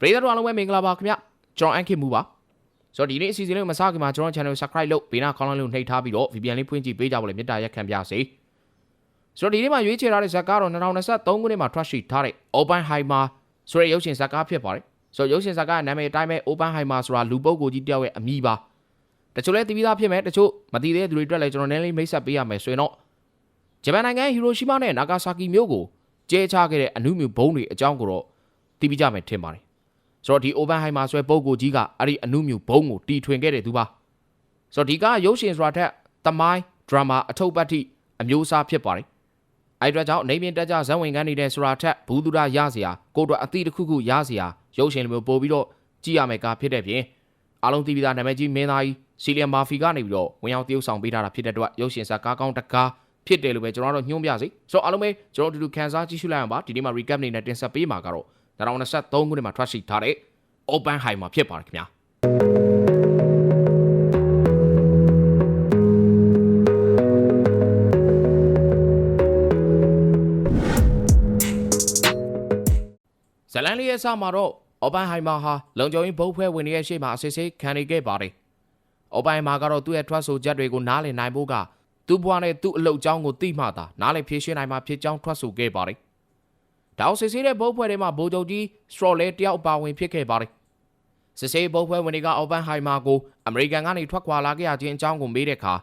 ပရိသတ်တို့အားလုံးပဲမင်္ဂလာပါခင်ဗျကျွန်တော်အန်ခင်မူပါဆိုတော့ဒီနေ့အစီအစဉ်လေးကိုမစခင်မှာကျွန်တော် channel subscribe လုပ်ဘေးနားခေါင်းလုံးလေးကိုနှိပ်ထားပြီးတော့ VPN လေးဖွင့်ကြည့်ပေးကြပါလေမေတ္တာရက်ခံပါစေဆိုတော့ဒီနေ့မှာရွေးချယ်ထားတဲ့ဇာတ်ကားတော့2023ခုနှစ်မှာထွက်ရှိထားတဲ့ Oppenheimer ဆိုတဲ့ရုပ်ရှင်ဇာတ်ကားဖြစ်ပါတယ်ဆိုတော့ရုပ်ရှင်ဇာတ်ကားနာမည်အတိုင်းပဲ Oppenheimer ဆိုတာလူပုဂ္ဂိုလ်ကြီးတယောက်ရဲ့အမည်ပါတချို့လည်းသိပြီးသားဖြစ်မယ်တချို့မသိသေးတဲ့သူတွေအတွက်လည်းကျွန်တော်နည်းနည်းလေးမိတ်ဆက်ပေးရမယ်ဆိုရင်တော့ဂျပန်နိုင်ငံဟီရိုရှီမာနဲ့နာဂါဆာကီမြို့ကိုကျဲချခဲ့တဲ့အနုမြူဘုံတွေအကြောင်းကိုတော့သိပြီးကြမယ်ထင်ပါတယ် ဆိုတော့ဒီ Oppenheimer ဆွဲပုံကိုကြီးကအဲ့ဒီအနုမြူဘုံကိုတီထွင်ခဲ့တဲ့သူပါဆိုတော့ဒီကရုပ်ရှင်ဆိုတာထက်သမိုင်းဒရမာအထုပ်ပတ်တိအမျိုးအစားဖြစ်ပါတယ်အဲ့အတွက်ကြောင့်နေပြင်တက်ကြဇန်ဝင်ကန်းနေတဲ့ဆိုတာထက်ဘူးသူရရစရာကိုယ်တော်အသည့်တစ်ခုခုရစရာရုပ်ရှင်လိုမျိုးပို့ပြီးတော့ကြည့်ရမယ်ကဖြစ်တဲ့ပြင်အားလုံးသိပြီးသားနာမည်ကြီးမင်းသားကြီးစီလီယံမာဖီကနေပြီးတော့ဝင်ရောက်တရုပ်ဆောင်ပေးထားတာဖြစ်တဲ့အတွက်ရုပ်ရှင်ဇာတ်ကားကောင်းတကားဖြစ်တယ်လို့ပဲကျွန်တော်တို့ညွှန်းပြစီဆိုတော့အားလုံးပဲကျွန်တော်တို့အတူတူခန်းစားကြည့်ရှုလိုက်အောင်ပါဒီနေ့မှာ recap အနေနဲ့တင်ဆက်ပေးမှာကတော့ 2023ခုနှစ်မှာထွက်ရှိထားတဲ့ Oppenheimer ဖြစ်ပါတယ်ခင်ဗျာဇလန်လေးရဲ့အစမှာတော့ Oppenheimer ဟာလုံခြုံရေးဘုတ်ဖွဲဝင်ရဲ့ရှေ့မှာအစစ်စစ်ခံနေခဲ့ပါတယ် Oppenheimer ကတော့သူ့ရဲ့ထွက်ဆိုချက်တွေကိုနားလည်နိုင်ဖို့ကသူ့ဘဝနဲ့သူ့အလုပ်အကြောင်းကိုသိမှသာနားလည်ဖြေရှင်းနိုင်မှာဖြစ်ကြောင်းထွက်ဆိုခဲ့ပါတယ်။ ဒါအောင်စစ်ဆေးတဲ့ဘုတ်ဖွဲတွေမှာဗိုလ်ချုပ်ကြီး Stroller တယောက်အပါဝင်ဖြစ်ခဲ့ပါတယ်။စစ်ဆေးဘုတ်ဖွဲဝင်တွေက Oppenheimer ကိုအမေရိကန်ကနေထွက်ခွာလာခဲ့ရခြင်းအကြောင်းကိုမေးတဲ့အခါ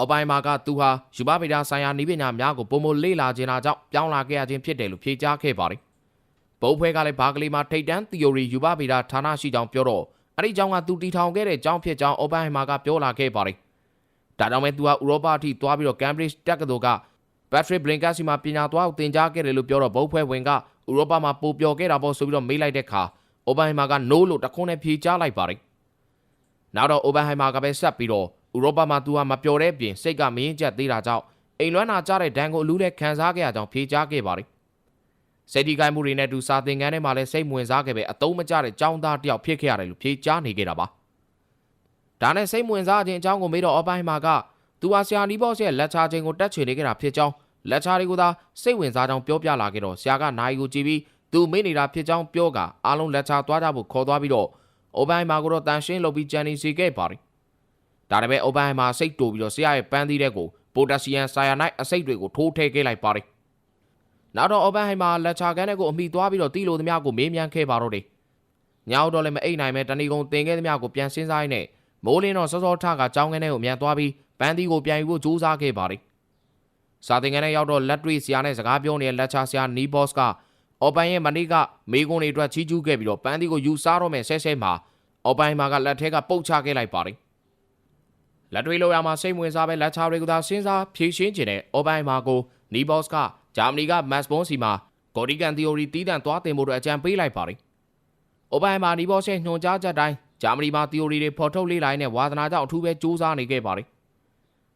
Oppenheimer ကသူဟာယူဘဗေဒဆိုင်ရာနည်းပညာများကိုပုံမလေ့လာခြင်းအကြောင်းပြောင်းလာခဲ့ရခြင်းဖြစ်တယ်လို့ဖြေကြားခဲ့ပါတယ်။ဘုတ်ဖွဲကလည်းဘာကလေးမှာထိတ်တန်း theory ယူဘဗေဒဌာနရှိကြောင်းပြောတော့အဲ့ဒီအကြောင်းကသူတီထောင်ခဲ့တဲ့အကြောင်းဖြစ်ကြောင်း Oppenheimer ကပြောလာခဲ့ပါတယ်။ဒါကြောင့်ပဲသူကဥရောပအထိသွားပြီးတော့ Cambridge တက္ကသိုလ်က Patrick Brinkas စီမှာပညာသွားကိုသင်ကြားခဲ့တယ်လို့ပြောတော့ဘုတ်ဖွဲဝင်ကဥရောပမှာပိုပျော်ခဲ့တာပေါ့ဆိုပြီးတော့မေးလိုက်တဲ့အခါ Oppenheimer က no လို့တခွန်းနဲ့ဖြေကြားလိုက်ပါတယ်။နောက်တော့ Oppenheimer ကပဲဆက်ပြီးတော့ဥရောပမှာသူဟာမပျော်တဲ့ပြင်စိတ်ကမင်းကျက်သေးတာကြောင့်အိမ်လွမ်းနာကြတဲ့ဒဏ်ကိုအလူးနဲ့ခံစားခဲ့ရကြောင်းဖြေကြားခဲ့ပါတယ်။စိတ်ဒီကိုင်းမှုတွေနဲ့သူစာသင်ခန်းထဲမှာလည်းစိတ်ဝင်စားခဲ့ပဲအတုံးမကျတဲ့ចောင်းသားတယောက်ဖြစ်ခဲ့ရတယ်လို့ဖြေကြားနေခဲ့တာပါ။ဒါနဲ့စိတ်ဝင်စားခြင်းအကြောင်းကိုမေးတော့ Oppenheimer ကသူဟာဆရာနီးဘော့စ်ရဲ့လက်ချခြင်းကိုတက်ချွေနေခဲ့တာဖြစ်ကြောင်း လက်ချတွေကိုသာစိတ်ဝင်စားကြောင်းပြောပြလာခဲ့တော့ဆရာကနိုင်ကိုကြည့်ပြီးသူမေ့နေတာဖြစ်ကြောင်းပြောကအားလုံးလက်ချသွားကြဖို့ခေါ်သွားပြီးတော့ Oppenheimer ကိုတော့တန်ရှင်းလုပ်ပြီးကြံနေစီခဲ့ပါတယ်။ဒါတမဲ့ Oppenheimer စိတ်တူပြီးတော့ဆရာရဲ့ပန်းသီးတဲ့ကိုပိုတက်ဆီယမ်ဆိုင်ယာနိုက်အဆိပ်တွေကိုထိုးထည့်ခဲ့လိုက်ပါတယ်။နောက်တော့ Oppenheimer လက်ချကန်းတဲ့ကိုအမိသွားပြီးတော့တီးလိုသမျှကိုမေးမြန်းခဲ့ပါတော့တယ်။ညောက်တော့လည်းမအိတ်နိုင်မဲ့တဏီကုံတင်ခဲ့သမျှကိုပြန်စင်းစားရင်းနဲ့မိုးလင်းတော့စောစောထကကြောင်းကန်းတဲ့ကိုမြန်သွားပြီးပန်းသီးကိုပြန်ယူဖို့ကြိုးစားခဲ့ပါတယ်။ စာသင်ခန်းထဲရောက်တော့လက်တွေ့ဆရာနဲ့စကားပြောနေတဲ့လက်ချဆရာနီဘော့စ်ကအော်ပန်ရဲ့မနေ့ကမေကွန်တွေအတွက်ချီးကျူးခဲ့ပြီးတော့ပန်းသီးကိုယူစားတော့မယ်ဆဲဆဲမှာအော်ပန်မာကလက်ထဲကပုတ်ချခဲ့လိုက်ပါတယ်။လက်တွေ့လိုရမှာစိတ်ဝင်စားပဲလက်ချတွေကသာစဉ်းစားဖြည့်ရှင်းခြင်းနဲ့အော်ပန်မာကိုနီဘော့စ်ကဂျာမနီကမတ်စ်ဘွန်စီမှာဂေါ်ဒီကန်သီအိုရီတီးတန့်သွားတင်ဖို့အတွက်အကြံပေးလိုက်ပါတယ်။အော်ပန်မာနီဘော့စ်ရဲ့ညွှန်ကြားချက်တိုင်းဂျာမနီမှာသီအိုရီတွေဖော်ထုတ်လေ့လာနေတဲ့ဝါသနာကြောင့်အထူးပဲစူးစမ်းနေခဲ့ပါတယ်။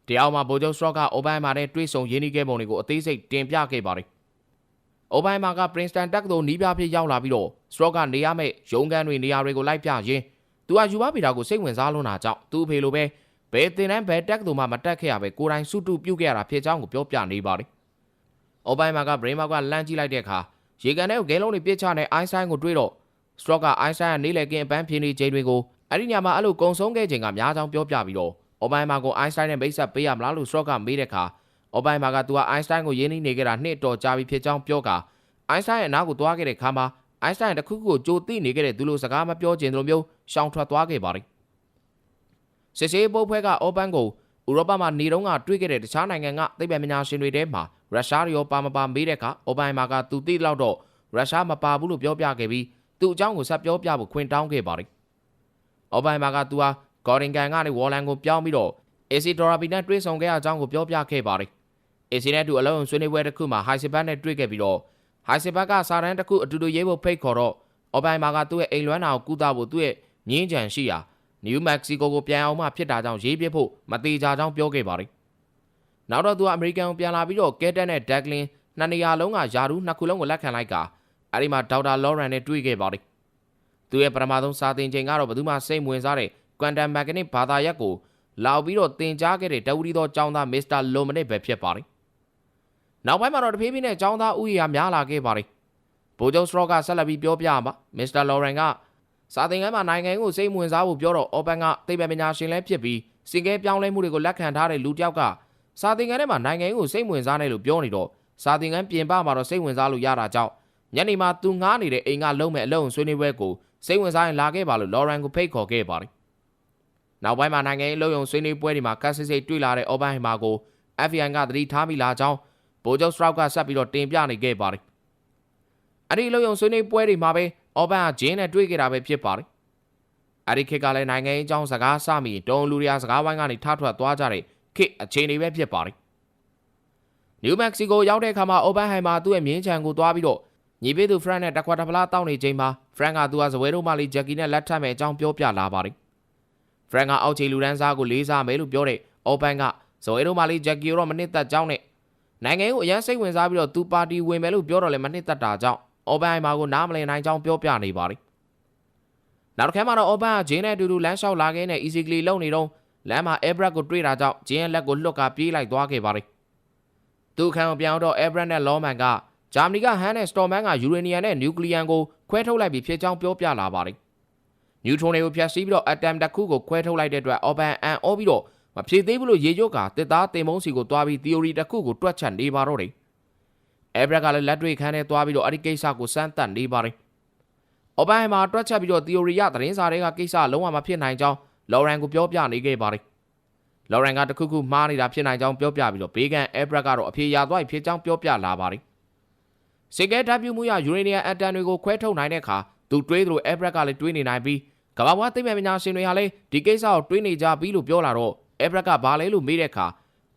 တရားမှာဗိုလ်ချုပ်စတော့ကအိုဘိုင်မာနဲ့တွေ့ဆုံရင်းနှီးခဲ့ပုံတွေကိုအသေးစိတ်တင်ပြခဲ့ပါတယ်။အိုဘိုင်မာက Princeton တက္ကသိုလ်နီးပြဖြစ်ရောက်လာပြီးတော့စတော့ကနေရမယ့်ရုံးခန်းတွေနေရာတွေကိုလိုက်ပြရင်းသူကယူဘဗီတာကိုစိတ်ဝင်စားလွန်းတာကြောင့်သူ့အဖေလိုပဲဘယ်တင်တန်းဘယ်တက္ကသိုလ်မှမတက်ခဲ့ရပဲကိုယ်တိုင်စုတုပြုတ်ခဲ့ရတာဖြစ်ကြောင်းကိုပြောပြနေပါတယ်။အိုဘိုင်မာက brain mark ကလမ်းကြည့်လိုက်တဲ့အခါရေကန်ထဲကိုဂဲလုံးတွေပြစ်ချတဲ့ Einstein ကိုတွေ့တော့ Stroke က Einstein ရဲ့နေလေကင်းအပန်းဖြင်းနေချိန်တွေကိုအဲ့ဒီညမှာအဲ့လိုကုံဆုံးခဲ့ချိန်ကများကြောင်းပြောပြပြီးတော့ အော်ဘိုင်မာကိုအိုင်းစတိုင်းနဲ့မိတ်ဆက်ပေးရမလားလို့စတော့ကမေးတဲ့အခါအော်ဘိုင်မာကသူကအိုင်းစတိုင်းကိုရင်းနှီးနေကြတာနှစ်တော်ကြာပြီဖြစ်ကြောင်းပြောကအိုင်းစတိုင်းရဲ့အနားကိုသွားခဲ့တဲ့ခါမှာအိုင်းစတိုင်းတခုခုကိုကြိုသိနေခဲ့တဲ့သူလိုစကားမပြောချင်သလိုမျိုးရှောင်ထွက်သွားခဲ့ပါတယ်စစ်စေးပုတ်ဖွဲကအော်ဘန်ကိုဥရောပမှာနေတော့ကတွေ့ခဲ့တဲ့တခြားနိုင်ငံကသိပ္ပံပညာရှင်တွေထဲမှာရုရှားရောပါမပါမေးတဲ့အခါအော်ဘိုင်မာကသူသိလောက်တော့ရုရှားမပါဘူးလို့ပြောပြခဲ့ပြီးသူ့အကြောင်းကိုဆက်ပြောပြဖို့ခွင့်တောင်းခဲ့ပါတယ်အော်ဘိုင်မာကသူဟာ ဂေါ်ဒင်ကန်ကနေဝေါ်လန်ကိုပြောင်းပြီးတော့အေစီဒေါ်ရာပီနဲ့တွေ့ဆုံခဲ့အကြောင်းကိုပြောပြခဲ့ပါတယ်။အေစီနဲ့တူအလုံးဆွေးနွေးပွဲတစ်ခုမှာဟိုင်စဘတ်နဲ့တွေ့ခဲ့ပြီးတော့ဟိုင်စဘတ်ကစာတန်းတစ်ခုအတူတူရေးဖို့ဖိတ်ခေါ်တော့အော်ဘိုင်မာကသူ့ရဲ့အိမ်လွမ်းတာကိုကူတာဖို့သူ့ရဲ့ငင်းကြံရှိရာနယူးမက္ကဆီကိုကိုပြန်အောင်မှဖြစ်တာကြောင့်ရေးပြဖို့မသေးကြကြောင်းပြောခဲ့ပါတယ်။နောက်တော့သူကအမေရိကန်ကိုပြန်လာပြီးတော့ကဲတက်နဲ့ဒက်ကလင်နှစ်နေရာလုံးကယာရူးနှစ်ခုလုံးကိုလက်ခံလိုက်ကအဲဒီမှာဒေါက်တာလော်ရန်နဲ့တွေ့ခဲ့ပါတယ်။သူရဲ့ပထမဆုံးစာသင်ချိန်ကတော့ဘယ်သူမှစိတ်ဝင်စားတဲ့ quantum mechanics ဘာသာရပ်ကိုလောက်ပြီးတော့သင်ကြားခဲ့တဲ့တဝူရီသောကျောင်းသားမစ္စတာလိုမနစ်ပဲဖြစ်ပါတယ်။နောက်ပိုင်းမှာတော့တဖြည်းဖြည်းနဲ့ကျောင်းသားဥယျာများလာခဲ့ပါတယ်။ဗိုလ်ချုပ်စရော့ကဆက်လက်ပြီးပြောပြပါမစ္စတာလော်ရန်ကစာသင်ခန်းမှာနိုင်ငံကိုစိတ်ဝင်စားဖို့ပြောတော့အော်ပန်ကသိပ္ပံပညာရှင်လည်းဖြစ်ပြီးစင်ကဲပြောင်းလဲမှုတွေကိုလက်ခံထားတဲ့လူတစ်ယောက်ကစာသင်ခန်းထဲမှာနိုင်ငံကိုစိတ်ဝင်စားနေလို့ပြောနေတော့စာသင်ခန်းပြင်ပမှာတော့စိတ်ဝင်စားလို့ရတာကြောင့်ညနေမှာသူငားနေတဲ့အိမ်ကလုံးမဲ့အလုံးဆွေးနွေးပွဲကိုစိတ်ဝင်စားရင်လာခဲ့ပါလို့လော်ရန်ကိုဖိတ်ခေါ်ခဲ့ပါတယ် နောက်ပိုင်းမှာနိုင်ငံရေးလုံယုံဆွေးနွေးပွဲတွေမှာကတ်စစ်စိတ်တွေ့လာတဲ့အော်ပန်ဟိမာကို FBI ကသတိထားမိလာကြောင်းဗိုလ်ချုပ်စရော့ကဆက်ပြီးတော့တင်ပြနေခဲ့ပါတယ်အဲ့ဒီလုံယုံဆွေးနွေးပွဲတွေမှာပဲအော်ပန်ကဂျင်းနဲ့တွေ့ခဲ့တာပဲဖြစ်ပါတယ်အဲ့ဒီခေတ်ကလည်းနိုင်ငံရေးအကြောင်းစကားစမိတုံလူရယာစကားဝိုင်းကနေထထွက်သွားကြတဲ့ခေတ်အခြေအနေပဲဖြစ်ပါတယ်နယူးမက္ကဆီကိုရောက်တဲ့အခါမှာအိုဘန်ဟိုင်မာသူ့ရဲ့မြင်းချံကိုသွားပြီးတော့ညီပေးသူဖရန့်နဲ့တခွာတဖလားတောင်းနေချိန်မှာဖရန့်ကသူကဇဝဲတို့မလေးဂျက်ကီနဲ့လက်ထပ်မဲ့အကြောင်းပြောပြလာပါတယ် ဖရန့်ကအောက်ခြေလူရန်စားကိုလေးစားမယ်လို့ပြောတဲ့အိုဘန်ကဇဝဲတို့မလေးဂျက်ကီရောမနစ်သက်ကြောင်းနဲ့နိုင်ငံကိုအရန်စိတ်ဝင်စားပြီးတော့သူပါတီဝင်မယ်လို့ပြောတော့လည်းမနစ်သက်တာကြောင့်အိုဘန်ဟိုင်မာကိုနားမလည်နိုင်ကြောင်းပြောပြနေပါတယ်နောက်တစ်ခါမှတော့အိုဘန်ကဂျင်းနဲ့အတူတူလမ်းလျှောက်လာခဲ့တဲ့ easily လုံနေတော့လမ်းမှာ Airbrak ကိုတွေ့တာကြောင့်ဂျင်းရဲ့လက်ကိုလွတ်ကပြေးလိုက်သွားခဲ့ပါတယ်သူခံကိုပြောင်းတော့ Airbrak နဲ့ Lawman ကဂျာမနီကဟန်နဲ့ Storman ကယူရေနီယံနဲ့နျူကလ িয়ার ကိုခွဲထုတ်လိုက်ပြီးဖြစ်ကြောင်းပြောပြလာပါတယ်။ နျူထရွန်တွေကိုဖျက်ဆီးပြီးတော့ atom တစ်ခုကိုခွဲထုတ်လိုက်တဲ့အတွက် Open အန်အောပြီးတော့မဖြည့်သေးဘူးလို့ရေရွတ်ကတစ်သားတင်မုံစီကိုတွားပြီး theory တစ်ခုကိုတွက်ချက်နေပါတော့တယ်။ Airbrak ကလည်းလက်တွေ့ခန်းနဲ့တွားပြီးတော့အဲ့ဒီကိစ္စကိုစမ်းသပ်နေပါတယ်။ Open မှာတွက်ချက်ပြီးတော့ theory ရသတင်းစာတွေကကိစ္စလုံးဝမဖြစ်နိုင်ကြောင်း Lauren ကိုပြောပြနေခဲ့ပါတယ်။ Lauren ကတခုခုမှားနေတာဖြစ်နိုင်ကြောင်းပြောပြပြီးတော့ဘေးကန် Airbrak ကတော့အဖြေရသွားပြီဖြစ်ကြောင်းပြောပြလာပါတယ်။စစ်ကဲဓာတ်ပြုမှုရယူရေနီယံအက်တမ်တွေကိုခွဲထုတ်နိုင်တဲ့အခါသူတွေးသလို Airbrak ကလည်းတွေးနေနိုင်ပြီး ကမ္ဘာ့ဘဝသိပ္ပံပညာရှင်တွေဟာလည်းဒီကိစ္စကိုတွေးနေကြပြီလို့ပြောလာတော့ Airbrak ကဘာလဲလို့မေးတဲ့အခါ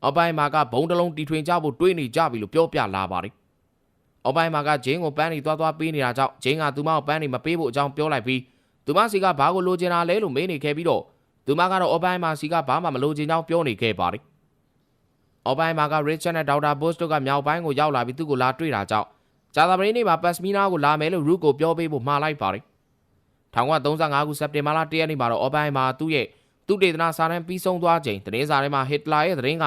အော်ပိုင်မာကဘုံတစ်လုံးတီထွင်ကြဖို့တွေးနေကြပြီလို့ပြောပြလာပါတယ်။အော်ပိုင်မာကဂျင်းကိုပန်းနေသွားသွားပေးနေတာကြောင့်ဂျင်းကသူမကိုပန်းနေမပေးဖို့အကြောင်းပြောလိုက်ပြီးသူမစီကဘာကိုလိုချင်တာလဲလို့မေးနေခဲ့ပြီးတော့သူမကတော့အော်ပိုင်မာစီကဘာမှမလိုချင်ကြောင်းပြောနေခဲ့ပါတယ်။အော်ပိုင်မာကရစ်ချတ်နဲ့ဒေါက်တာဘို့စ်တို့ကမြောက်ပိုင်းကိုရောက်လာပြီးသူ့ကိုလာတွေ့တာကြောင့်ဂျာသာပရင်းနေ့မှာပတ်စမီနာကိုလာမယ်လို့ရုကိုပြောပေးဖို့မှားလိုက်ပါတယ်။ 1935ခုစက်တင်ဘာလ1ရက်နေ့မှာတော့အော်ပိုင်မာသူ့ရဲ့သူတေသနာစာတမ်းပြီးဆုံးသွားချိန်သတင်းစာထဲမှာဟစ်တလာရဲ့သတင်းက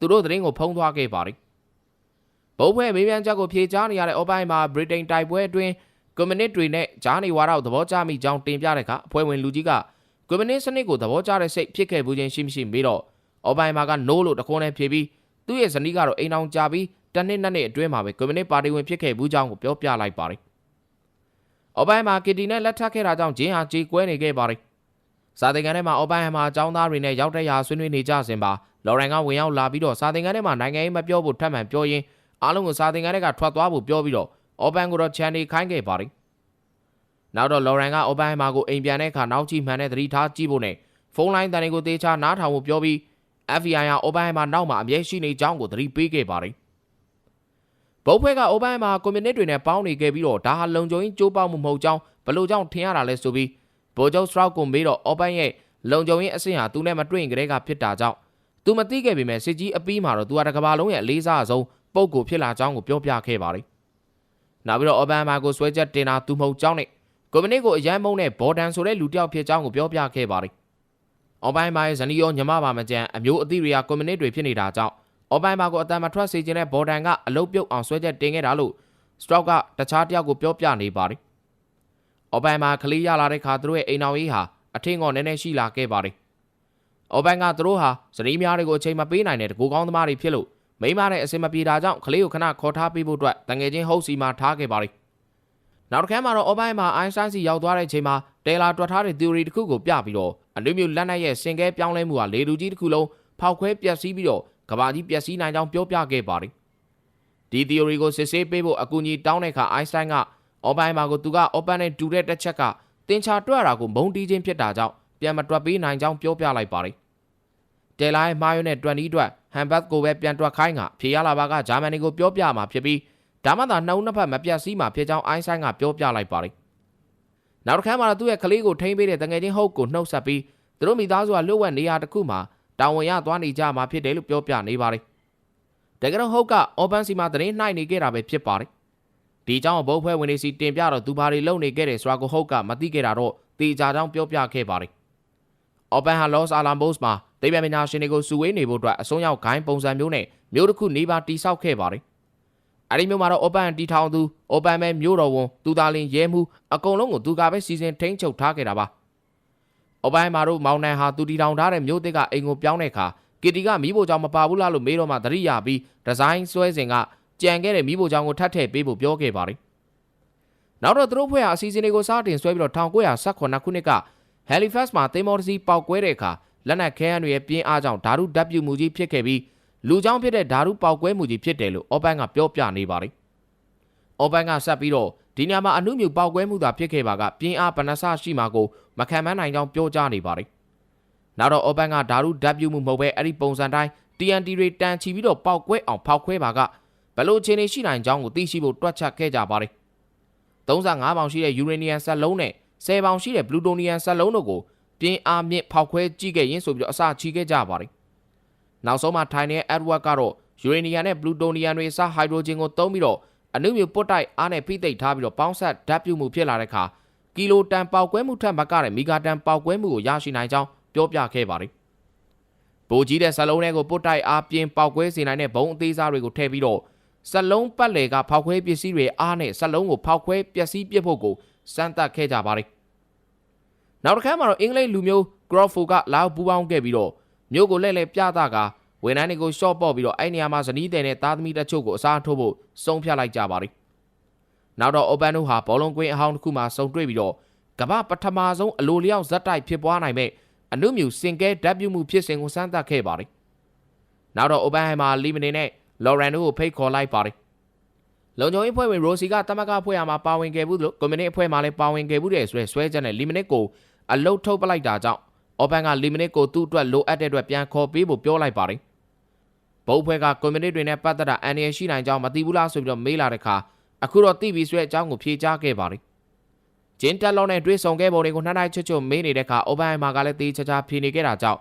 သူတို့သတင်းကိုဖုံးသွားခဲ့ပါတယ်။ဘုံဖွဲ့မေးမြန်းချက်ကိုဖြေကြားနေရတဲ့အော်ပိုင်မှာဗြိတိန်တိုက်ပွဲအတွင်းကွန်မြူနစ်တွေနဲ့ဂျာနေဝါဒကိုသဘောကျမိကြောင်းတင်ပြတဲ့အခါအဖွဲ့ဝင်လူကြီးကကွန်မြူနစ်စနစ်ကိုသဘောကျတဲ့စိတ်ဖြစ်ခဲ့ဘူးချင်းရှိမရှိမေးတော့အော်ပိုင်မှာက no လို့တခွန်းနဲ့ဖြေပြီးသူ့ရဲ့ဇနီးကတော့အိမ်အောင်ကြပြီးတနှစ်နှစ်နှစ်အတွင်းမှာပဲကွန်မြူနစ်ပါတီဝင်ဖြစ်ခဲ့ဘူးကြောင်းကိုပြောပြလိုက်ပါတယ်။ အော်ပိုင်မှာကီတီနဲ့လက်ထပ်ခဲ့တာကြောင့်ဂျင်းဟာကြေကွဲနေခဲ့ပါတယ်။စာသင်ခန်းထဲမှာအော်ပိုင်ဟမ်မှာအကြောင်းသားတွေနဲ့ရောက်တဲ့ရာဆွေးနွေးနေကြစဉ်မှာလော်ရန်ကဝင်ရောက်လာပြီးတော့စာသင်ခန်းထဲမှာနိုင်ငံရေးမပြောဖို့ထပ်မံပြောရင်းအားလုံးကိုစာသင်ခန်းထဲကထွက်သွားဖို့ပြောပြီးတော့အော်ပန်ကိုတော့ချန်နေခိုင်းခဲ့ပါတယ်။နောက်တော့လော်ရန်ကအော်ပန်မာကိုအိမ်ပြန်တဲ့အခါနောက်ကြည့်မှန်တဲ့သတိထားကြည့်ဖို့နဲ့ဖုန်းလိုင်းတန်တွေကိုတေချာနားထောင်ဖို့ပြောပြီး FBI ကအော်ပန်မာနောက်မှာအမြဲရှိနေကြောင်းကိုသတိပေးခဲ့ပါတယ်။ ဘုတ်ဖွဲ့ကအော်ပန်မာကွန်မြူနစ်တွေနဲ့ပေါင်းနေခဲ့ပြီးတော့ဒါဟာလုံခြုံရေးကြိုးပေါက်မှုမဟုတ်ကြောင်းဘလို့ကြောင့်ထင်ရတာလဲဆိုပြီးဗိုလ်ချုပ်စရောက်ကိုမေးတော့အော်ပန်ရဲ့လုံခြုံရေးအဆင့်ဟာသူနဲ့မတွေ့ရင်ကလေးကဖြစ်တာကြောင့်သူမသိခဲ့ပေမဲ့စစ်ကြီးအပီးမှာတော့သူဟာတစ်ကမ္ဘာလုံးရဲ့အလေးစားအဆုံးပုံကိုဖြစ်လာကြောင်းကိုပြောပြခဲ့ပါတယ်။နောက်ပြီးတော့အော်ဘန်မာကိုဆွဲချက်တင်တာသူမဟုတ်ကြောင်းနဲ့ကွန်မြူနစ်ကိုအရန်မုန်းတဲ့ဘော်ဒန်ဆိုတဲ့လူတစ်ယောက်ဖြစ်ကြောင်းကိုပြောပြခဲ့ပါတယ်။အော်ဘန်မာရဲ့ဇနီးရောညီမပါမကြမ်းအမျိုးအသီးတွေကကွန်မြူနစ်တွေဖြစ်နေတာကြောင့် အော်ဘန်မာကိုအတန်မထွက်စေချင်တဲ့ဘော်ဒန်ကအလုတ်ပြုတ်အောင်ဆွဲချက်တင်ခဲ့တာလို့စတော့ကတခြားတစ်ယောက်ကိုပြောပြနေပါတယ်။အော်ဘန်မာကလေးရလာတဲ့ခါသူတို့ရဲ့အိမ်တော်ကြီးဟာအထင်ကောနည်းနည်းရှိလာခဲ့ပါတယ်။အော်ဘန်ကသူတို့ဟာဇနီးများတွေကိုအချိန်မပေးနိုင်တဲ့တကူကောင်းသမားတွေဖြစ်လို့မိမနဲ့အစင်မပြေတာကြောင့်ကလေးကိုခဏခေါ်ထားပေးဖို့အတွက်တငယ်ချင်းဟုတ်စီမှာထားခဲ့ပါလိမ့်နောက်တစ်ခါမှာတော့အော်ဘိုင်းမှာအိုင်းစတိုင်းစီရောက်သွားတဲ့အချိန်မှာတယ်လာတွက်ထားတဲ့ theory တစ်ခုကိုပြပြီးတော့အနုမျိုးလက်နက်ရဲ့စင်ကဲပြောင်းလဲမှုဟာလေလူကြီးတစ်ခုလုံးဖောက်ခွဲပျက်စီးပြီးတော့ ကဘာကြီးပျက်စီးနိုင်ကြောင်းပြောပြခဲ့ပါလိမ့်ဒီ theory ကိုစစ်ဆေးပေးဖို့အကူအညီတောင်းတဲ့အခါအိုင်းစတိုင်းကအော်ဘိုင်းမှာကိုသူက open နဲ့တူတဲ့တစ်ချက်ကတင်ချာတွက်တာကိုမုံတီးခြင်းဖြစ်တာကြောင့်ပြန်မတွက်ပေးနိုင်ကြောင်းပြောပြလိုက်ပါလိမ့်တယ်လာရဲ့မှားရွံ့တဲ့20အတွက်ဟန်ဘတ်ကိုပဲပြန်တွက်ခိုင်းကဖြေရလာပါကဂျာမနီကိုပြောပြမှာဖြစ်ပြီးဒါမှသာနှုံနှစ်ဖက်မပြတ်စည်းမှာဖြစ်ကြောင်းအိုင်းဆိုင်ကပြောပြလိုက်ပါလိမ့်နောက်တစ်ခါမှတော့သူ့ရဲ့ကလေးကိုထိန်းပေးတဲ့တငယ်ချင်းဟုတ်ကိုနှုတ်ဆက်ပြီးသူတို့မိသားစုကလွတ်ဝက်နေရာတစ်ခုမှာ တာဝန်ရသွားနေကြမှာဖြစ်တယ်လို့ပြောပြနေပါလိမ့်တကယ်တော့ဟုတ်ကအော်ပန်စီမှာသတင်းနှိုက်နေခဲ့တာပဲဖြစ်ပါတယ်ဒီအကြောင်းဘုတ်ဖွဲဝင်နေစီတင်ပြတော့သူဘာတွေလုပ်နေခဲ့တယ်ဆိုတာကိုဟုတ်ကမသိခဲ့တာတော့တေချာကြောင်းပြောပြခဲ့ပါတယ်အော်ပန်ဟာလော့စ်အာလမ်ဘို့စ်မှာသိပ္ပံပညာရှင်တွေကိုစုဝေးနေဖို့အတွက်အစွန်းရောက်ဂိုင်းပုံစံမျိုးနဲ့မျိုးတစ်ခုနေပါတိဆောက်ခဲ့ပါတယ်။အဲဒီမျိုးမှာတော့ Open တီထောင်သူ Open ပဲမျိုးတော်ဝန်သူသားလင်းရဲမှုအကုန်လုံးကိုသူကပဲစီစဉ်ထိန်းချုပ်ထားခဲ့တာပါ။ Open မှာတော့မောင်နှံဟာသူတီထောင်ထားတဲ့မျိုးတစ်ကအိမ်ကိုပြောင်းတဲ့အခါကီတီကမိဖို့ကြောင့်မပါဘူးလားလို့မေးတော့မှသတိရပြီးဒီဇိုင်းဆွဲစဉ်ကကြံခဲ့တဲ့မိဖို့ကြောင့်ကိုထပ်ထည့်ပေးဖို့ပြောခဲ့ပါတယ်။နောက်တော့သူတို့ဖွဲ့ဟာအစီအစဉ်တွေကိုစတင်ဆွဲပြီးတော့1918ခုနှစ်က Halifax မှာသင်္ဘောတစ်စီးပောက်ကွဲတဲ့အခါလက်နက်ခဲယမ်းတွေရဲ့ပြင်းအားကြောင့်ဓာတုဓာတ်ပြုမှုကြီးဖြစ်ခဲ့ပြီးလူကြောင့်ဖြစ်တဲ့ဓာတုပေါက်ကွဲမှုကြီးဖြစ်တယ်လို့အော်ပန်ကပြောပြနေပါတယ်။အော်ပန်ကဆက်ပြီးတော့ ဒီညမှာအမှုမြူပေါက်ကွဲမှုသာဖြစ်ခဲ့ပါကပြင်းအားဗနဆရှိမှာကိုမခံမနိုင်ကြောင်းပြောကြားနေပါတယ်။နောက်တော့အော်ပန်ကဓာတုဓာတ်ပြုမှုမဟုတ်ပဲအဲ့ဒီပုံစံတိုင်း TNT တွေတန်ချီပြီးတော့ပေါက်ကွဲအောင်ဖောက်ခွဲပါကဘယ်လိုအခြေအနေရှိနိုင်ကြောင်းကိုသိရှိဖို့တွက်ချက်ခဲ့ကြပါတယ်။35ပေါင်ရှိတဲ့ယူရေနီယံစက်လုံးနဲ့10ပေါင်ရှိတဲ့ပလူတိုနီယံစက်လုံးတို့ကိုပြင်းအားမြင့်ဖောက်ခွဲကြည့်ခဲ့ရင်ဆိုပြီးတော့အစချီခဲ့ကြပါတယ်။နောက်ဆုံးမှထိုင်တဲ့ Edward ကတော့ယူရေနီယံနဲ့ပလူတိုနီယံတွေအစားဟိုက်ဒရိုဂျင်ကိုသုံးပြီးတော့ အနုမြူပွတ်တိုက်အားနဲ့ဖိသိပ်ထားပြီးတော့ပေါင်းဆက်ဓာတ်ပြုမှုဖြစ်လာတဲ့အခါကီလိုတန်ပေါက်ကွဲမှုထက်မကတဲ့မီဂါတန်ပေါက်ကွဲမှုကိုရရှိနိုင်ကြောင်းပြောပြခဲ့ပါတယ်။ဗိုလ်ကြီးတဲ့ဇလုံးထဲကိုပွတ်တိုက်အားပြင်းပေါက်ကွဲစေနိုင်တဲ့ဘုံအသေးစားတွေကိုထည့်ပြီးတော့စက်လုံးပတ်လေကဖောက်ခွဲပစ္စည်းတွေအားနဲ့စက်လုံးကိုဖောက်ခွဲပျက်စီးပစ်ဖို့ကိုစမ်းသပ်ခဲ့ကြပါတယ်။နောက်တစ်ခါမှာတော့အင်္ဂလိပ်လူမျိုး Crawford ကလာပူပေါင်းခဲ့ပြီးတော့မြို့ကိုလဲ့လဲပြသက ဝန်ထမ်းတွေကိုရှော့ပေါ့ပြီးတော့အဲ့နေရာမှာဇနီးတဲ့နဲ့သားသမီးတချို့ကိုအစားထိုးဖို့စုံဖြတ်လိုက်ကြပါတယ်။နောက်တော့ Open တို့ဟာဘောလုံးကွင်းအဟောင်းတစ်ခုမှာစုံတွေ့ပြီးတော့ကမ္ဘာပထမဆုံးအလိုလျောက်ဇက်တိုက်ဖြစ်ပွားနိုင်မဲ့အနုမြူစင်ကဲဓာတ်ပြုမှုဖြစ်စဉ်ကိုစမ်းသပ်ခဲ့ပါတယ်။နောက်တော့ Oppenheimer လီမနေနဲ့ Lauren တို့ကိုဖိတ်ခေါ်လိုက်ပါတယ်။လုံခြုံရေးအဖွဲ့ဝင် Rosie ကတမကအဖွဲ့အားမှာပါဝင်ခဲ့ဘူးလို့ကွန်မြူနတီအဖွဲ့မှာလည်းပါဝင်ခဲ့ဘူးတဲ့ဆိုရဲဆွဲချက်နဲ့လီမနစ်ကိုအလုတ်ထုတ်ပလိုက်တာကြောင့်အော်ပန်ကလီမနစ်ကိုသူ့အတွက်လိုအပ်တဲ့အတွက်ပြန်ခေါ်ပေးဖို့ပြောလိုက်ပါတယ်။ ဘုတ်ဖွဲ့ကကွန်မြူနတီတွေနဲ့ပတ်သက်တာအန်ရရှိနိုင်ကြောင်းမသိဘူးလားဆိုပြီးတော့မေးလာတဲ့အခါအခုတော့သိပြီဆိုတဲ့အကြောင်းကိုဖြေကြားခဲ့ပါတယ်။ဂျင်းတက်လောနဲ့တွေးဆောင်ခဲ့ပုံတွေကိုနှမ်းတိုင်းချွတ်ချွတ်မေးနေတဲ့အခါအော်ပန်မှာကလည်းတေးချာချာဖြေနေခဲ့တာကြောင့်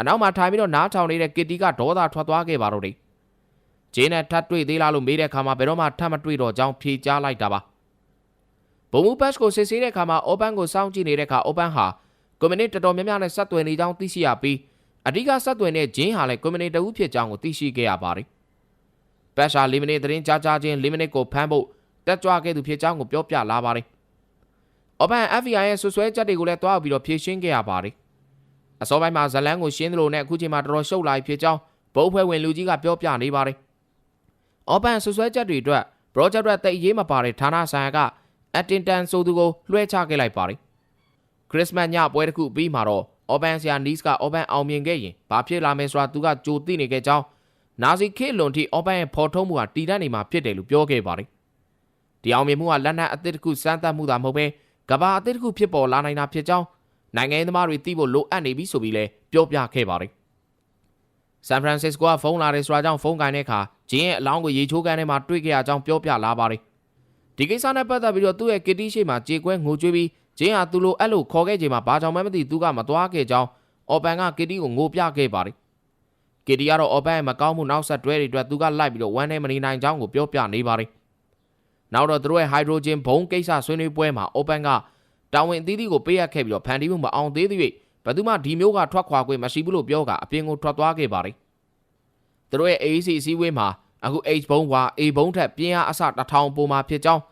အနောက်မှာထိုင်ပြီးတော့နားထောင်နေတဲ့ကစ်တီကဒေါသထွက်သွားခဲ့ပါတော့တယ်။ဂျင်းနဲ့ထပ်တွေ့သေးလားလို့မေးတဲ့အခါမှာဘယ်တော့မှထပ်မတွေ့တော့ကြောင်းဖြေကြားလိုက်တာပါ။ဘုံမူပတ်ကိုစစ်ဆေးတဲ့အခါမှာအော်ပန်ကိုစောင့်ကြည့်နေတဲ့အခါအော်ပန်ဟာကွန်မြူနတီတော်တော်များများနဲ့ဆက်သွယ်နေကြောင်းသိရှိရပြီး အဓိကဆက်သွယ်တဲ့ဂျင်းဟာလည်းကွန်မြူနတီတဦးဖြစ်ကြောင်းကိုသိရှိခဲ့ရပါတယ်။ပတ်ရှာလီမနစ်သတင်းကြားကြားချင်းလီမနစ်ကိုဖမ်းဖို့တက်ကြွခဲ့သူဖြစ်ကြောင်းကိုပြောပြလာပါတယ်။အော်ပန် FBI ရဲ့ဆွဆွဲချက်တွေကိုလည်းတွားပြီးတော့ဖြေရှင်းခဲ့ရပါတယ်။အစောပိုင်းမှာဇလန်ကိုရှင်းသလိုနဲ့အခုချိန်မှာတော်တော်ရှုပ်လာဖြစ်ကြောင်းဘုတ်ဖွဲ့ဝင်လူကြီးကပြောပြနေပါတယ်။အော်ပန်ဆွဆွဲချက်တွေအတွက် project ရက်တိတ်ရေးမပါတဲ့ဌာနဆိုင်ရာကအတင်တန်ဆိုသူကိုလွှဲချခဲ့လိုက်ပါတယ်။ခရစ်စမတ်ညပွဲတစ်ခုပြီးမှာတော့ အော်ပန်ဆရာနီးစ်ကအော်ပန်အောင်မြင်ခဲ့ရင်ဘာဖြစ်လာမယ်ဆိုတာသူကကြိုသိနေခဲ့ကြောင်းနာဇီခေလွန်တီအော်ပန်ရဲ့ဖော်ထုတ်မှုဟာတည်တတ်နေမှာဖြစ်တယ်လို့ပြောခဲ့ပါတယ်။ဒီအောင်မြင်မှုကလက်နက်အသစ်တစ်ခုစမ်းသပ်မှုသာမဟုတ်ပဲကဘာအသစ်တစ်ခုဖြစ်ပေါ်လာနိုင်တာဖြစ်ကြောင်းနိုင်ငံသမားတွေသိဖို့လိုအပ်နေပြီဆိုပြီးလည်းပြောပြခဲ့ပါတယ်။ဆန်ဖရန်စစ္စကိုကဖုန်းလာတယ်ဆိုတာကြောင့်ဖုန်းကိုင်တဲ့အခါဂျင်းရဲ့အလောင်းကိုရေချိုးကန်ထဲမှာတွေ့ခဲ့ရကြောင်းပြောပြလာပါတယ်။ဒီကိစ္စနဲ့ပတ်သက်ပြီးတော့သူ့ရဲ့ကစ်တီရှိမှာကြေကွဲငိုကြွေးပြီး ဂျင်းဟာသူ့လိုအဲ့လိုခေါ်ခဲ့ချိန်မှာဘာကြောင့်မှမသိသူကမသွားခဲ့ကြောင်းအော်ပန်ကကစ်တီကိုငိုပြခဲ့ပါတယ်။ကစ်တီကတော့အော်ပန်ရဲ့မကောင်းမှုနောက်ဆက်တွဲတွေအတွက်သူကလိုက်ပြီးတော့ဝမ်းထဲမနေနိုင်ကြောင်းကိုပြောပြနေပါတယ်။နောက်တော့သူတို့ရဲ့ဟိုက်ဒရိုဂျင်ဘုံကိစ္စဆွေးနွေးပွဲမှာအော်ပန်ကတာဝန်အသီးသီးကိုပေးအပ်ခဲ့ပြီးတော့ဖန်တီးမှုမအောင်သေးသေး၍ဘယ်သူမှဒီမျိုးကထွက်ခွာခွင့်မရှိဘူးလို့ပြောကအပြင်ကိုထွက်သွားခဲ့ပါတယ်။သူတို့ရဲ့ AEC အစည်းအဝေးမှာအခု H ဘုံက A ဘုံထက်ပြင်းအားအဆ1000ပိုမှာဖြစ်ကြောင်း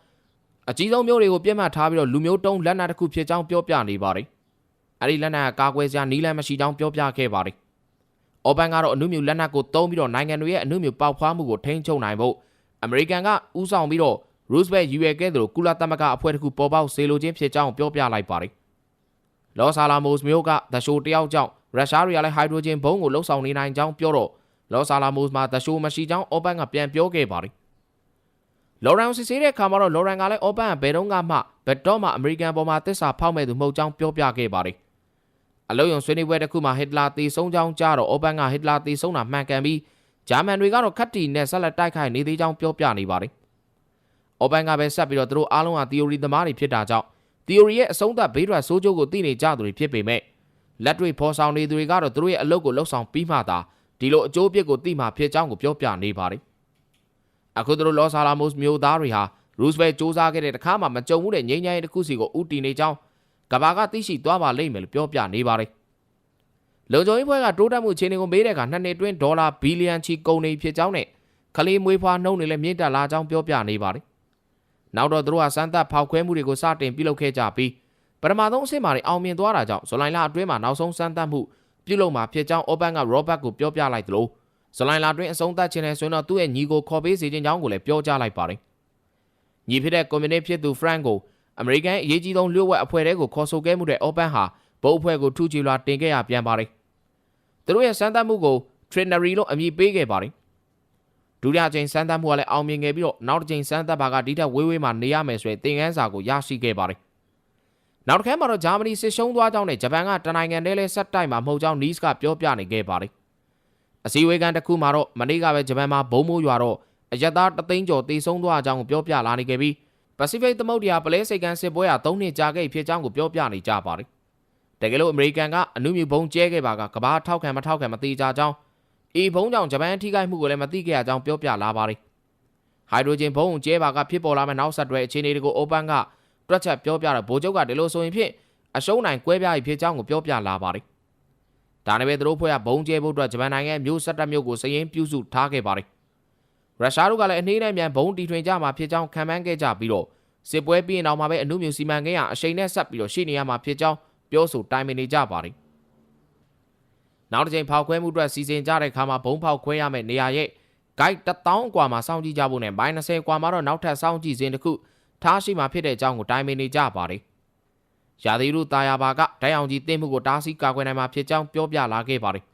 အကြီးဆုံးမျိုးတွေကိုပြတ်မှတ်ထားပြီးတော့လူမျိုးတုံးလက်နက်တစ်ခုဖြစ်ကြောင်းပြောပြနေပါတယ်။အဲဒီလက်နက်ကကာကွယ်စရာနီးလန်းမရှိကြောင်းပြောပြခဲ့ပါတယ်။အော်ဘန်ကတော့အနုမြူလက်နက်ကိုတုံးပြီးတော့နိုင်ငံတွေရဲ့အနုမြူပေါက်ဖွားမှုကိုထိန်းချုပ်နိုင်ဖို့အမေရိကန်ကဥဆောင်ပြီးတော့ Roosevelt ယူရဲခဲ့သလိုကုလသမဂ္ဂအဖွဲ့တစ်ခုပေါ်ပေါက်စေလိုခြင်းဖြစ်ကြောင်းပြောပြလိုက်ပါတယ်။လော်ဆာလာမိုစ်မျိုးကဒရှိုတယောက်ကြောင့်ရုရှားတွေကလည်းဟိုက်ဒရိုဂျင်ဘုံကိုလှုပ်ဆောင်နေနိုင်ကြောင်းပြောတော့လော်ဆာလာမိုစ်မှာဒရှိုမရှိကြောင်းအော်ဘန်ကပြန်ပြောခဲ့ပါတယ်။ လော်ရန်စစ်ဆေးတဲ့အခါမှာတော့လော်ရန်ကလည်းအော်ဘန်ကဘယ်တော့မှဘက်တော့မှအမေရိကန်ပေါ်မှာတစ္ဆာဖောက်မဲ့သူမဟုတ်ကြောင်းပြောပြခဲ့ပါတယ်။အလုံးယုံဆွေးနွေးပွဲတစ်ခုမှာဟစ်တလာတီဆုံးကြောင်းကြားတော့အော်ဘန်ကဟစ်တလာတီဆုံးတာမှန်ကန်ပြီးဂျာမန်တွေကတော့ခတ်တီနဲ့ဆက်လက်တိုက်ခိုက်နေသေးကြောင်းပြောပြနေပါတယ်။အော်ဘန်ကပဲဆက်ပြီးတော့သူတို့အားလုံးက theory သမားတွေဖြစ်တာကြောင့် theory ရဲ့အဆုံးသတ်ဘေးထွက်ဆိုးကျိုးကိုသိနေကြသူတွေဖြစ်ပေမဲ့လက်တွေ့ဖော်ဆောင်နေသူတွေကတော့သူတို့ရဲ့အလုပ်ကိုလှုပ်ဆောင်ပြီးမှသာဒီလိုအကျိုးအပြစ်ကိုသိမှဖြစ်ကြောင်းကိုပြောပြနေပါတယ်။ အခုသူတို့လော်ဆာလာမို့စ်မျိုးသားတွေဟာရူးစဗယ်စ조사ခဲ့တဲ့တခါမှမကြုံဘူးတဲ့ငြိမ်းချမ်းရေးတစ်ခုစီကိုဥတီနေကြောင်းကဘာကသိရှိသွားပါလိမ့်မယ်လို့ပြောပြနေပါတယ်။လုံခြုံရေးဖွဲ့ကတိုးတက်မှုအခြေအနေကိုမေးတဲ့အခါနှစ်နှစ်တွင်းဒေါ်လာဘီလီယံချီကုန်နေဖြစ်ကြောင်းနဲ့ခလေးမွေးဖွားနှုံးတွေလည်းမြင့်တက်လာကြောင်းပြောပြနေပါတယ်။နောက်တော့သူတို့ကစမ်းသပ်ဖောက်ခွဲမှုတွေကိုစတင်ပြုလုပ်ခဲ့ကြပြီးပထမဆုံးအဆင့်မှာအောင်မြင်သွားတာကြောင့်ဇူလိုင်လအတွင်းမှာနောက်ဆုံးစမ်းသပ်မှုပြုလုပ်မှာဖြစ်ကြောင်း Open က Robert ကိုပြောပြလိုက်သလို ဇူလိုင်လအတွင်းအဆုံးသတ်ခြင်းနဲ့ဆိုရင်တော့သူ့ရဲ့ညီကိုခေါ်ပေးစေခြင်းကြောင်းကိုလည်းပြောကြားလိုက်ပါတယ်။ညီဖြစ်တဲ့ကွန်မြူနစ်ဖြစ်သူ Frank ကိုအမေရိကန်အရေးကြီးဆုံးလျှို့ဝှက်အဖွဲ့တဲကိုခေါ်ဆိုခဲ့မှုတဲ့ Open ဟာဘုတ်အဖွဲ့ကိုထူးချွေလွှာတင်ခဲ့ရပြန်ပါတယ်။သူတို့ရဲ့စမ်းသပ်မှုကို Trinary လို့အမည်ပေးခဲ့ပါတယ်။ဒုတိယကြိမ်စမ်းသပ်မှုကလည်းအောင်မြင်ခဲ့ပြီးတော့နောက်တစ်ကြိမ်စမ်းသပ်ပါကဒီထက်ဝေးဝေးမှနေရမယ်ဆိုရင်သင်ခန်းစာကိုရရှိခဲ့ပါတယ်။နောက်တစ်ခါမှာတော့ဂျာမနီစစ်ရှုံးသွားကြောင်းနဲ့ဂျပန်ကတနိုင်ငံတည်းလဲဆက်တိုက်မှာမဟုတ်ကြောင်းနီးစ်ကပြောပြနေခဲ့ပါတယ်။ အစည်းအဝေးကန်တစ်ခုမှာတော့မနေ့ကပဲဂျပန်မှာဘုံမိုးရွာတော့အရက်သားတသိန်းကျော်တေဆုံးသွားကြောင်းကိုပြောပြလာနေခဲ့ပြီးပစိဖိတ်သမုဒ္ဒရာပလဲစိတ်ကန်စစ်ပွဲဟာ၃နှစ်ကြာခဲ့ဖြစ်ကြောင်းကိုပြောပြနေကြပါတယ်။တကယ်လို့အမေရိကန်ကအနုမြူဘုံကျဲခဲ့ပါကကဘာထောက်ခံမထောက်ခံမသေးကြကြောင်းဤဘုံကြောင့်ဂျပန်ထိခိုက်မှုကိုလည်းမသိခဲ့ရကြောင်းပြောပြလာပါတယ်။ဟိုက်ဒရိုဂျင်ဘုံကျဲပါကဖြစ်ပေါ်လာမဲ့နောက်ဆက်တွဲအခြေအနေတွေကို Open ကတွက်ချက်ပြောပြတော့ဗိုလ်ချုပ်ကဒီလိုဆိုရင်ဖြင့်အရှုံးနိုင်ကွဲပြားပြီးဖြစ်ကြောင်းကိုပြောပြလာပါတယ်။ ဒါနဲ့ပဲသူတို့ဖွဲ့ကဘုံကျဲဖို့အတွက်ဂျပန်နိုင်ငံမြို့ဆက်တက်မြို့ကိုစည်ရင်ပြုစုထားခဲ့ပါတယ်။ရုရှားတို့ကလည်းအနှေးနဲ့မြန်ဘုံတီထွင်ကြမှာဖြစ်ကြောင်းခံမှန်းခဲ့ကြပြီးတော့စစ်ပွဲပြီးရင်တော့မှပဲအမှုမျိုးစီမံကိန်းဟာအရှိန်နဲ့ဆက်ပြီးတော့ရှိနေရမှာဖြစ်ကြောင်းပြောဆိုတိုင်ပင်နေကြပါတယ်။နောက်တစ်ချိန်ဖောက်ခွဲမှုအတွက်စီစဉ်ကြတဲ့အခါမှာဘုံဖောက်ခွဲရမယ့်နေရာရဲ့ guide 1000กว่าမှာစောင့်ကြည့်ကြဖို့နဲ့ -20 กว่าမှာတော့နောက်ထပ်စောင့်ကြည့်စဉ်တစ်ခုထားရှိမှာဖြစ်တဲ့အကြောင်းကိုတိုင်ပင်နေကြပါတယ်။ ရာသီဥတုတာယာပါကဒိုင်အောင်ကြီးတင်းမှုကိုတားဆီးကာကွယ်နိုင်မှာဖြစ်ကြောင်းပြောပြလာခဲ့ပါတယ်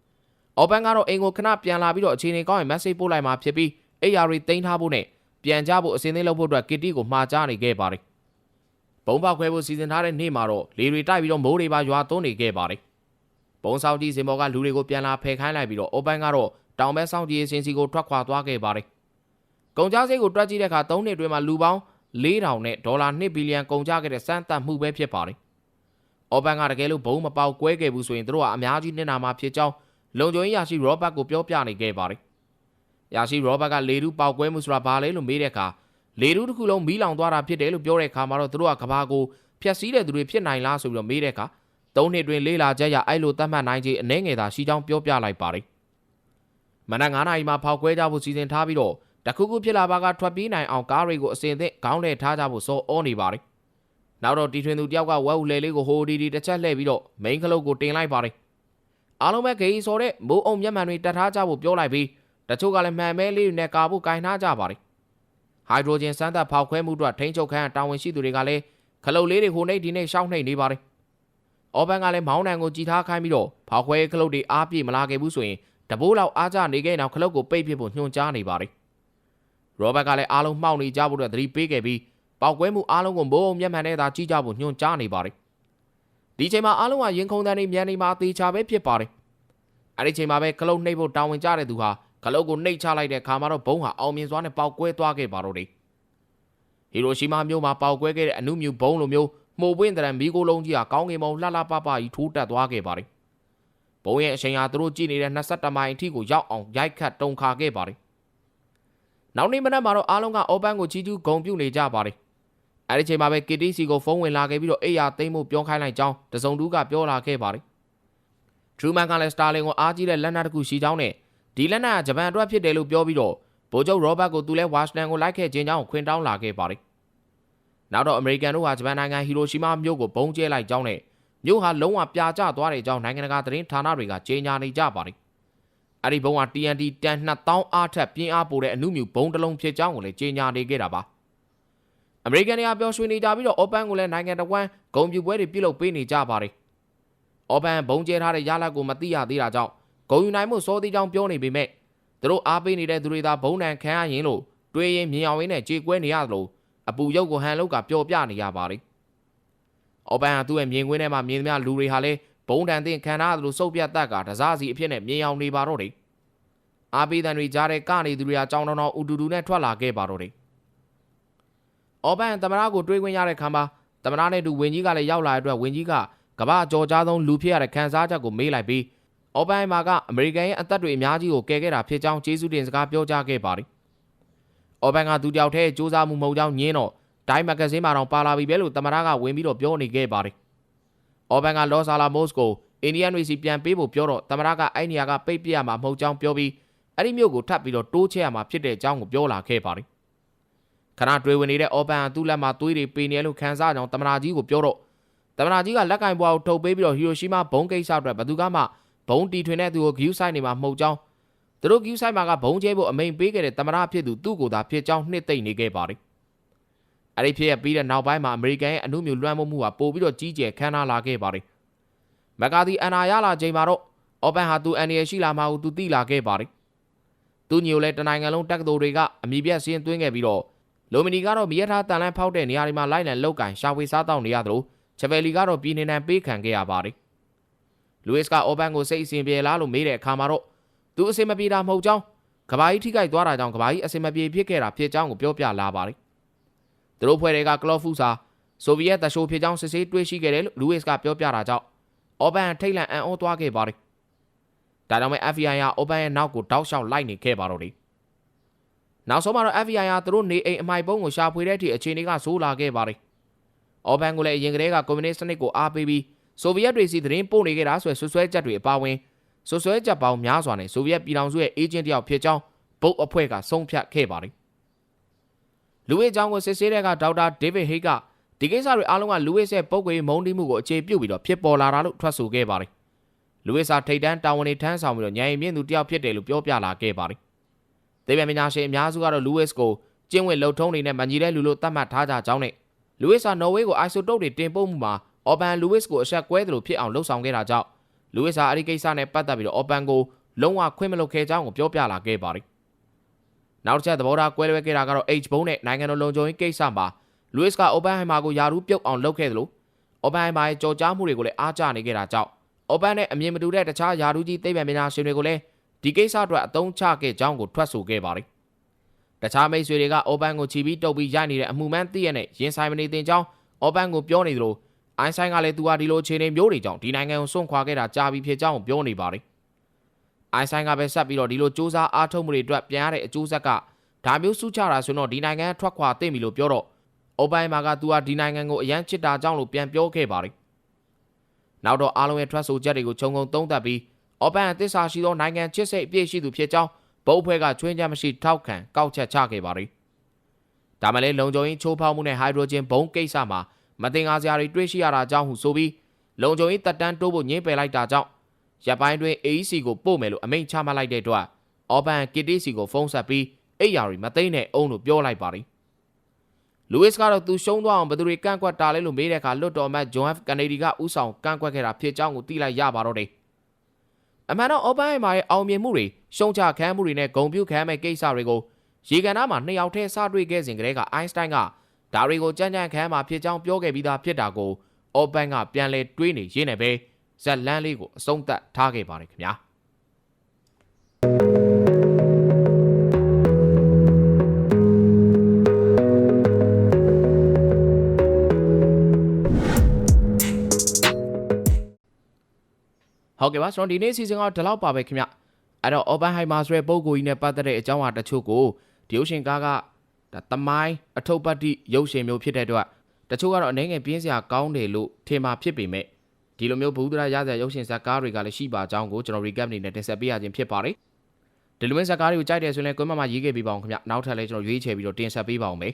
။ Open ကတော့အိမ်ကိုခဏပြန်လာပြီးတော့အခြေအနေကောင်းရင် message ပို့လိုက်မှာဖြစ်ပြီးအိယာရီတင်ထားဖို့နဲ့ပြန်ကြဖို့အစင်းသေးလုပ်ဖို့အတွက်ကစ်တီကိုမှာကြားနေခဲ့ပါတယ်။ဘုံပေါက်ခွဲဖို့စီစဉ်ထားတဲ့နေ့မှာတော့လေတွေတိုက်ပြီးတော့မိုးတွေပါရွာသွန်းနေခဲ့ပါတယ်။ဘုံဆောင်ကြီးစင်ဘော်ကလူတွေကိုပြန်လာဖယ်ခိုင်းလိုက်ပြီးတော့ Open ကတော့တောင်ဘက်ဆောင်ကြီးအစင်းစီကိုထွက်ခွာသွားခဲ့ပါတယ်။ကုန်ကြစိတ်ကိုတွက်ကြည့်တဲ့အခါ၃နှစ်အတွင်းမှာလူပေါင်း 4000နဲ့ဒေါ်လာ2ဘီလီယံကုန်ကြခဲ့တဲ့စမ်းသပ်မှုပဲဖြစ်ပါတယ်။ Open ကတကယ်လို့ဘုံမပေါက်ကွဲခဲ့ဘူးဆိုရင်တို့ကအများကြီးနစ်နာမှာဖြစ်ကြောင်းလုံခြုံရေးရရှိ Robert ကိုပြောပြနေခဲ့ပါတယ်။ရာရှိရောဘတ်ကလေတူးပေါက်ကွဲမှုဆိုတာဘာလဲလို့မေးတဲ့အခါလေတူးတစ်ခုလုံးမီးလောင်သွားတာဖြစ်တယ်လို့ပြောတဲ့အခါမှာတော့သူတို့ကကဘာကိုဖျက်ဆီးတဲ့သူတွေဖြစ်နိုင်လားဆိုပြီးတော့မေးတဲ့အခါသုံးနှစ်တွင်လေးလာချက်ရအဲ့လိုသတ်မှတ်နိုင်ခြင်းအနှဲငယ်သာရှိကြောင်းပြောပြလိုက်ပါတယ်။မနက်9နာရီမှာဖောက်ခွဲကြဖို့စီစဉ်ထားပြီးတော့ တခုခုဖြစ်လာပါကထွက်ပြေးနိုင်အောင်ကားတွေကိုအစင်သင့်ခေါင်းလဲထားကြဖို့စောအောနေပါတယ်။နောက်တော့တီထွင်သူတယောက်ကဝက်ဟူလေလေးကိုဟိုဒီဒီတစ်ချက်လှည့်ပြီးတော့မိန်ခလုတ်ကိုတင်လိုက်ပါတယ်။အားလုံးပဲဂေးဆိုတဲ့မိုးအုံမျက်မှန်တွေတတ်ထားကြဖို့ပြောလိုက်ပြီးတချို့ကလည်းမှန်မဲလေးတွေနဲ့ကာဖို့ကင်ထားကြပါတယ်ဟိုက်ဒရိုဂျင်စမ်းသပ်ဖောက်ခွဲမှုအတွက်ထိန်းချုပ်ခန်းတာဝန်ရှိသူတွေကလည်းခလုတ်လေးတွေဟိုနှိပ်ဒီနှိပ်ရှောင်းနှိပ်နေပါတယ်အော်ဘန်ကလည်းမောင်းနှံကိုကြည်ထားခိုင်းပြီးတော့ဖောက်ခွဲခလုတ်တွေအားပြည့်မလာခဲ့ဘူးဆိုရင်တဘိုးလောက်အားကျနေခဲ့နောက်ခလုတ်ကိုပိတ်ပစ်ဖို့ညွှန်ကြားနေပါတယ် ရောဘတ်ကလည်းအားလုံးမှောက်နေကြဖို့အတွက်သတိပေးခဲ့ပြီးပေါက်ကွဲမှုအားလုံးကိုမိုးုံမျက်မှန်နဲ့သာကြီးကြဖို့ညွှန်ကြားနေပါတယ်ဒီချိန်မှာအားလုံးကရင်ခုန်တန်းနေမြန်နေမှာအသေးချာပဲဖြစ်ပါတယ်အဲ့ဒီချိန်မှာပဲခလုတ်နှိပ်ဖို့တာဝန်ကျတဲ့သူဟာခလုတ်ကိုနှိပ်ချလိုက်တဲ့အခါမှာတော့ဘုံဟာအောင်မြင်စွာနဲ့ပေါက်ကွဲသွားခဲ့ပါတော့တယ်ဟီရိုရှီမာမြို့မှာပေါက်ကွဲခဲ့တဲ့အနုမြူဘုံလိုမျိုးမှုပွင့်တဲ့မီးကိုလုံးကြီးဟာကောင်းကင်ဘုံလှလှပပကြီးထိုးတက်သွားခဲ့ပါတယ်ဘုံရဲ့အချိန်ဟာသူတို့ကြည့်နေတဲ့22မိုင်အထိကိုရောက်အောင်ရိုက်ခတ်တုံခါခဲ့ပါတယ် နောက်နေ့မနက်မှာတော့အားလုံးကအော်ပန်ကိုချီးကျူးဂုဏ်ပြုနေကြပါတယ်အဲ့ဒီချိန်မှာပဲ KTC ကိုဖုန်းဝင်လာခဲ့ပြီးတော့အိယာသိမ်းမှုပြောခိုင်းလိုက်ကြောင်းတစုံတူးကပြောလာခဲ့ပါတယ်ထရူမန်ကလည်းစတာလင်ကိုအားကြီးတဲ့လက်နက်တစ်ခုရှိကြောင်းနဲ့ဒီလက်နက်ကဂျပန်အတွက်ဖြစ်တယ်လို့ပြောပြီးတော့ဗိုလ်ချုပ်ရောဘတ်ကိုသူလဲဝါရှင်တန်ကိုလိုက်ခဲ့ခြင်းကြောင့်ခွင်တောင်းလာခဲ့ပါတယ်။နောက်တော့အမေရိကန်တို့ဟာဂျပန်နိုင်ငံဟီရိုရှီမာမြို့ကိုဘုံကျဲလိုက်ကြောင်းနဲ့မြို့ဟာလုံးဝပြာကျသွားတဲ့အကြောင်းနိုင်ငံတကာသတင်းဌာနတွေကကြေညာနေကြပါတယ်။ အဲ့ဒီဘုံဟာ TNT တန်2000အားထက်ပြင်းအားပိုတဲ့အမှုမြူဘုံတစ်လုံးဖြစ်ကြောင်းကိုလည်းကြေညာနေခဲ့တာပါ။အမေရိကန်တွေကပြောရွှေနေကြပြီးတော့ Open ကိုလည်းနိုင်ငံတော်ဝန်ဂုံပြူပွဲတွေပြုလုပ်ပေးနေကြပါတယ်။ Open ဘုံကျဲထားတဲ့ရလဒ်ကိုမသိရသေးတာကြောင့်ဂုံယူနိုင်မှုစောသေးကြောင်းပြောနေပေမဲ့သူတို့အားပေးနေတဲ့သူတွေသာဘုံတန်ခံရရင်လို့တွေးရင်မြင်အောင်ရင်းနဲ့ကြေကွဲနေရသလိုအပူရုပ်ကိုဟန်လုတ်ကပျော်ပြနေရပါတယ်။အော်ပန်ဟာသူ့ရဲ့မြင်ကွင်းထဲမှာမြင်သမျှလူတွေဟာလည်း ဘုံတန်သင်ခံရသလိုစုပ်ပြတ်တက်ကတစားစီအဖြစ်နဲ့မြင်အောင်နေပါတော့တယ်။အားပေးတဲ့တွေကြားတဲ့ကနေသူတွေကကြောင်းတောင်းတောင်းအူတူတူနဲ့ထွက်လာခဲ့ပါတော့တယ်။အော်ပန်သမရကိုတွေးခွင့်ရတဲ့ခံပါသမရနဲ့တူဝင်းကြီးကလည်းရောက်လာတဲ့အတွက်ဝင်းကြီးကကမ္ဘာကြော်ကြားဆုံးလူဖြစ်ရတဲ့ခံစားချက်ကိုမေးလိုက်ပြီးအော်ဘိုင်မာကအမေရိကန်ရဲ့အသက်တွေအများကြီးကိုကယ်ခဲ့တာဖြစ်ကြောင်းကျေးဇူးတင်စကားပြောကြားခဲ့ပါတယ်။အော်ဘိုင်ကသူတယောက်တည်းစူးစမ်းမှုမဟုတ်ကြောင်းညင်းတော့ဒိုင်းမဂဇင်းမှာတော့ပါလာပြီပဲလို့တမရကဝင်ပြီးတော့ပြောနေခဲ့ပါတယ်။ အော်ဘိုင်ကလော့ဆာလာမို့စ်ကိုအိန္ဒိယနွေစီပြန်ပေးဖို့ပြောတော့တမရကအဲ့နေရာကပိတ်ပြရမှာမဟုတ်ကြောင်းပြောပြီးအဲ့ဒီမြို့ကိုထပ်ပြီးတော့တိုးချဲ့ရမှာဖြစ်တဲ့အကြောင်းကိုပြောလာခဲ့ပါတယ်ခဏတွေးဝင်နေတဲ့အော်ပန်ဟာသူ့လက်မှာသွေးတွေပေနေလို့ခန်းစားကြောင်တမနာကြီးကိုပြောတော့တမနာကြီးကလက်ကင်ဘွားကိုထုတ်ပေးပြီးတော့ဟီရိုရှီမာဘုံကိစ္စအတွက်ဘယ်သူကမှဘုံတီထွင်တဲ့သူကိုဂယူးဆိုင်နေမှာမဟုတ်ကြောင်းသူတို့ဂယူးဆိုင်မှာကဘုံကျဲဖို့အမိန်ပေးခဲ့တဲ့တမနာဖြစ်သူသူ့ကိုယ်သာဖြစ်ကြောင်းနှစ်သိမ့်နေခဲ့ပါတယ် အဲ့ဒီဖြစ်ရပြီးတဲ့နောက်ပိုင်းမှာအမေရိကန်ရဲ့အမှုမျိုးလွှမ်းမိုးမှုဟာပိုပြီးတော့ကြီးကျယ်ခမ်းနားလာခဲ့ပါတယ်မက်ကာဒီအန်နာရလာချိန်မှာတော့အော်ပန်ဟာသူအန်ရရှိလာမှကိုသူသိလာခဲ့ပါတယ်သူညိုလဲတနိုင်ငံလုံးတက္ကသိုလ်တွေကအမိပြက်စင်းသွင်းခဲ့ပြီးတော့လိုမီနီကတော့မြေထားတန်လန်းဖောက်တဲ့နေရာတွေမှာလိုက်လံလောက်ကင်ရှာဖွေစားတောက်နေရသလိုချက်ဗယ်လီကတော့ပြည်နေနံပေးခံခဲ့ရပါတယ်လူးစ်ကအော်ပန်ကိုစိတ်အစဉ်ပြေလားလို့မေးတဲ့အခါမှာတော့သူအစင်မပြေတာမဟုတ်ကြောင်းကဘာကြီးထိခိုက်သွားတာကြောင့်ကဘာကြီးအစင်မပြေဖြစ်ခဲ့တာဖြစ်ကြောင်းကိုပြောပြလာပါတယ် သူတို့ဖွဲ့တွေကကလော့ဖူစာဆိုဗီယက်တရှိုဖြစ်ကြောင်းစစ်ဆေးတွေ့ရှိခဲ့တယ်လို့လူးစ်ကပြောပြတာကြောင့်အော်ပန်ထိတ်လန့်အံ့ဩသွားခဲ့ပါတယ်ဒါကြောင့်မဲ FBI ကအော်ပန်ရဲ့နောက်ကိုတောက်လျှောက်လိုက်နေခဲ့ပါတော့တယ်နောက်ဆုံးမှာတော့ FBI ကသူတို့နေအိမ်အမိုက်ပုံးကိုရှာဖွေတဲ့အထိအခြေအနေကဆိုးလာခဲ့ပါတယ်။အော်ဘန်ကလည်းအရင်ကတည်းကကွန်မြူနစ်စနစ်ကိုအားပေးပြီးဆိုဗီယက်တွေစီသတင်းပို့နေခဲ့တာဆိုရဆွဆွဲချက်တွေအပါအဝင်ဆွဆွဲချက်ပေါင်းများစွာနဲ့ဆိုဗီယက်ပြည်ထောင်စုရဲ့အေဂျင့်တယောက်ဖြစ်ကြောင်းဘုတ်အဖွဲ့ကဆုံးဖြတ်ခဲ့ပါတယ်။ လူဝစ်အကြောင်းကိုစစ်ဆေးတဲ့ကဒေါက်တာဒေးဗစ်ဟိတ်ကဒီကိစ္စတွေအားလုံးကလူဝစ်ရဲ့ပုတ်ကွေမုံတိမှုကိုအခြေပြုပြီးတော့ဖြစ်ပေါ်လာတာလို့ထွက်ဆိုခဲ့ပါတယ်။လူဝစ်စာထိတ်တန်းတာဝန်တွေထမ်းဆောင်ပြီးတော့ညံရင်မြင့်သူတယောက်ဖြစ်တယ်လို့ပြောပြလာခဲ့ပါတယ်။ဒေးဗစ်ပညာရှင်အများစုကတော့လူဝစ်ကိုကျင်းဝစ်လှုပ်ထုံးနေနဲ့မညီတဲ့လူလို့သတ်မှတ်ထားကြကြောင်းနဲ့လူဝစ်ဟာနော်ဝေးကိုအိုက်ဆိုတုတ်တွေတင်ပို့မှုမှာအော်ပန်လူဝစ်ကိုအဆက်ကွဲသလိုဖြစ်အောင်လှုပ်ဆောင်ခဲ့တာကြောင့်လူဝစ်ဟာအဲ့ဒီကိစ္စနဲ့ပတ်သက်ပြီးတော့အော်ပန်ကိုလုံးဝခွင့်မလုပ်ခဲ့ကြောင်းကိုပြောပြလာခဲ့ပါတယ်။ နောက်တစ်ချက်သဘောထားကွဲလွဲခဲ့တာကတော့ H ဘုံနဲ့နိုင်ငံတော်လုံခြုံရေးကိစ္စမှာလူဝစ်ကအိုပန်ဟိုင်မာကိုယာရူးပြုတ်အောင်လုပ်ခဲ့သလိုအော်ပန်ဟိုင်မာရဲ့ကြော်ကြားမှုတွေကိုလည်းအားကျနေခဲ့တာကြောင့်အော်ပန်နဲ့အမြင်မတူတဲ့တခြားယာရူးကြီးသိပ္ပံပညာရှင်တွေကိုလည်းဒီကိစ္စအတွက်အသုံးချခဲ့ကြောင်းကိုထွက်ဆိုခဲ့ပါတယ်။တခြားမိတ်ဆွေတွေကအော်ပန်ကိုချီပြီးတုပ်ပြီးရိုက်နေတဲ့အမှုမှန်သိရတဲ့ရင်ဆိုင်မနေတင်ကြောင်းအော်ပန်ကိုပြောနေသလိုအိုင်းဆိုင်ကလည်းသူဟာဒီလိုအခြေအနေမျိုးတွေကြောင့်ဒီနိုင်ငံကိုစွန့်ခွာခဲ့တာကြာပြီဖြစ်ကြောင်းကိုပြောနေပါတယ်။ အိုင်းဆိုင်ကပဲဆက်ပြီးတော့ဒီလိုစ조사အားထုတ်မှုတွေအတွက်ပြန်ရတဲ့အကျိုးဆက်ကဒါမျိုးစုချတာဆိုတော့ဒီနိုင်ငံထွက်ခွာသိမ့်ပြီလို့ပြောတော့အိုဘိုင်မာကသူဟာဒီနိုင်ငံကိုအရန်ချစ်တာကြောင့်လို့ပြန်ပြောခဲ့ပါတယ်။နောက်တော့အားလုံးရဲ့ထွက်ဆိုချက်တွေကိုခြုံငုံသုံးသပ်ပြီးအော်ပန်အသစ္စာရှိသောနိုင်ငံချစ်စိတ်အပြည့်ရှိသူဖြစ်ကြောင်းဘုတ်ဖွဲ့ကချွင်းချက်မရှိထောက်ခံကောက်ချက်ချခဲ့ပါတယ်။ဒါမှလည်းလုံခြုံရေးချိုးဖောက်မှုနဲ့ဟိုက်ဒရိုဂျင်ဘုံကိစ္စမှာမတင်ကားစရာတွေတွေ့ရှိရတာကြောင့်ဟုဆိုပြီးလုံခြုံရေးတပ်တန်းတိုးဖို့ညှင်းပယ်လိုက်တာကြောင့် ရပ်ပိုင်းတွင် AEC ကိုပို့မယ်လို့အမိန့်ချမှတ်လိုက်တဲ့အတွက်အော်ပန်ကီတီစီကိုဖုန်းဆက်ပြီးအိယာရီမသိမ့်နဲ့အုံလို့ပြောလိုက်ပါတယ်လူးစ်ကတော့သူရှုံးသွားအောင်ဘယ်သူတွေကန့်ကွက်တာလဲလို့မေးတဲ့အခါလွတ်တော်မတ်ဂျွန်ဟ်ကနေဒီကဥဆောင်ကန့်ကွက်ခဲ့တာဖြစ်ကြောင်းကိုသိလိုက်ရပါတော့တယ်အမှန်တော့အော်ပန်ရဲ့အောင်မြင်မှုတွေရှုံးချခံမှုတွေနဲ့ဂုံပြုခံမဲ့ကိစ္စတွေကိုရေကန်သားမှာနှစ်ယောက်တည်းစတွေ့ခဲ့စဉ်ကတည်းကအိုင်းစတိုင်းကဒါတွေကိုကြမ်းကြမ်းခံမှာဖြစ်ကြောင်းပြောခဲ့ပြီးသားဖြစ်တာကိုအော်ပန်ကပြန်လဲတွေးနေရင်းနဲ့ပဲ ဇက်လန်းလေးကိုအဆုံးသတ်ထားခဲ့ပါတယ်ခင်ဗျာ ဟုတ်ကဲ့ပါကျွန်တော်ဒီနေ့စီစဉ်ကဒီလောက်ပါပဲခင်ဗျအဲ့တော့ Oppenheimer ဆိုတဲ့ပုံကိုကြီးနဲ့ပတ်သက်တဲ့အကြောင်းအရာတချို့ကိုဒီရုပ်ရှင်ကားကဒါတမိုင်းအထုပ်ပတ်တိရုပ်ရှင်မျိုးဖြစ်တဲ့အတွက်တချို့ကတော့အနေငယ်ပြင်းစရာကောင်းတယ်လို့ထင်မှာဖြစ်ပေမဲ့ ဒီလိုမျိုးဘုဒ္ဓရာရစရာရုပ်ရှင်ဇာတ်ကားတွေကလည်းရှိပါကြောင်းကိုကျွန်တော် recap အနေနဲ့တင်ဆက်ပေးရခြင်းဖြစ်ပါတယ်ဒီလိုမျိုးဇာတ်ကားတွေကိုကြိုက်တယ်ဆိုရင်လည်းကွန်မန့်မှာရေးခဲ့ပေးပါအောင်ခင်ဗျနောက်ထပ်လည်းကျွန်တော်ရွေးချယ်ပြီးတော့တင်ဆက်ပေးပါအောင်မယ်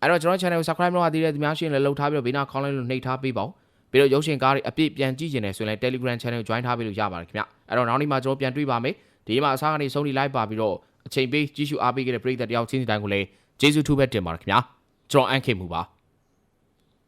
အဲ့တော့ကျွန်တော် channel ကို subscribe လုပ်ရသေးတဲ့သူများရှင်လည်းလှုပ်ထားပြီးတော့ဘေးနားခေါင်းလိုက်လို့နှိပ်ထားပေးပါအောင်ပြီးတော့ရုပ်ရှင်ကားတွေအပြည့်ပြန်ကြည့်ကျင်တယ်ဆိုရင်လည်း Telegram channel ကို join ထားပေးလို့ရပါတယ်ခင်ဗျအဲ့တော့နောက်နေ့မှာကျွန်တော်ပြန်တွေ့ပါမယ်ဒီမှာအစားကနေဆုံးဖြတ်လိုက်ပါပြီးတော့အချိန်ပေးကြည့်ရှုအားပေးခဲ့တဲ့ပရိသတ်တယောက်ချင်းစီတိုင်းကိုလည်းကျေးဇူးထူးပဲတင်ပါတယ်ခင်ဗျာကျွန်တော်အန်ခေမှုပါ